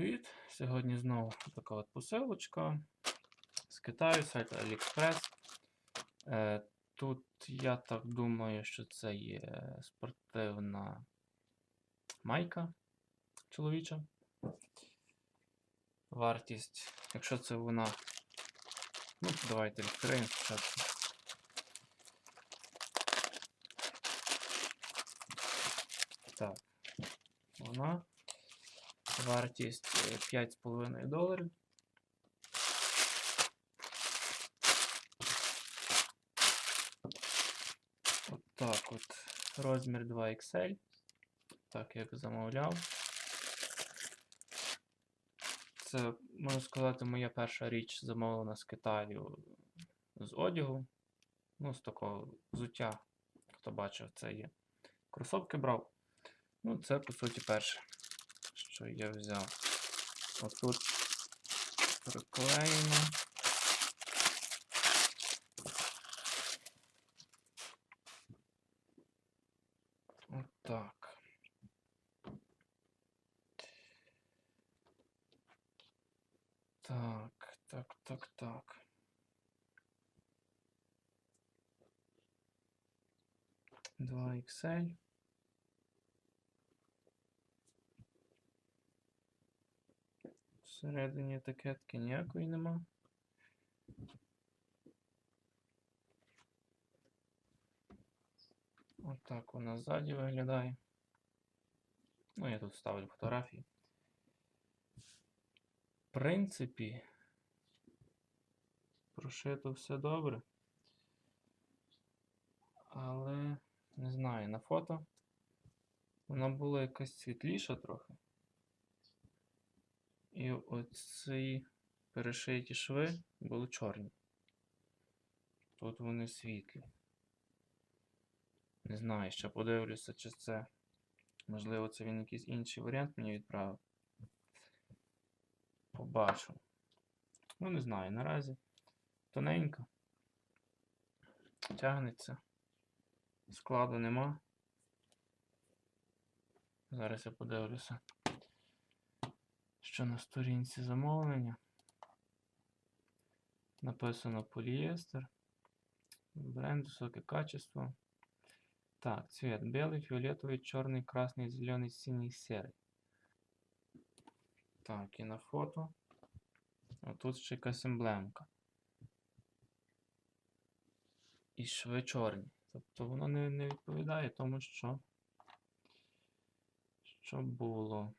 Привіт! Сьогодні знову така от посилочка з Китаю, сайт AliExpress. Е, тут я так думаю, що це є спортивна майка чоловіча. Вартість, якщо це вона. Ну, давайте відкриємо спочатку. Так, вона. Вартість е, 5,5 доларів. От так от. Розмір 2XL. Так, як замовляв. Це, можна сказати, моя перша річ замовлена з Китаю з одягу. Ну, з такого взуття. Хто бачив, це є. Кросовки брав. Ну, це, по суті, перше що я взяв. Отут приклеїмо. Отак. Так, так, так, так. Два XL. Всередині етикетки ніякої нема. Отак вона ззаді виглядає. Ну, я тут ставлю фотографії. В принципі, прошито все добре. Але не знаю, на фото вона була якась світліша трохи. І оці перешиті шви були чорні. Тут вони світлі. Не знаю, ще подивлюся, чи це. Можливо, це він якийсь інший варіант мені відправив. Побачу. Ну, не знаю, наразі тоненько. Тягнеться. Складу нема. Зараз я подивлюся що на сторінці замовлення написано поліестер, бренд, високе качество. Так, цвет белый, фиолетовый, черный, красный, зеленый, синий, серый. Так, і на фото. А тут ще якась емблемка. І шви чорні. Тобто воно не, не відповідає тому, що, що було.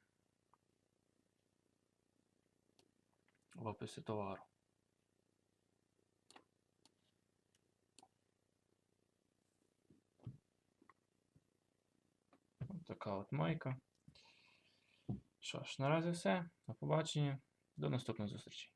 В описі товару. Ось така от майка. Що ж, наразі все. До побачення. До наступних зустрічей.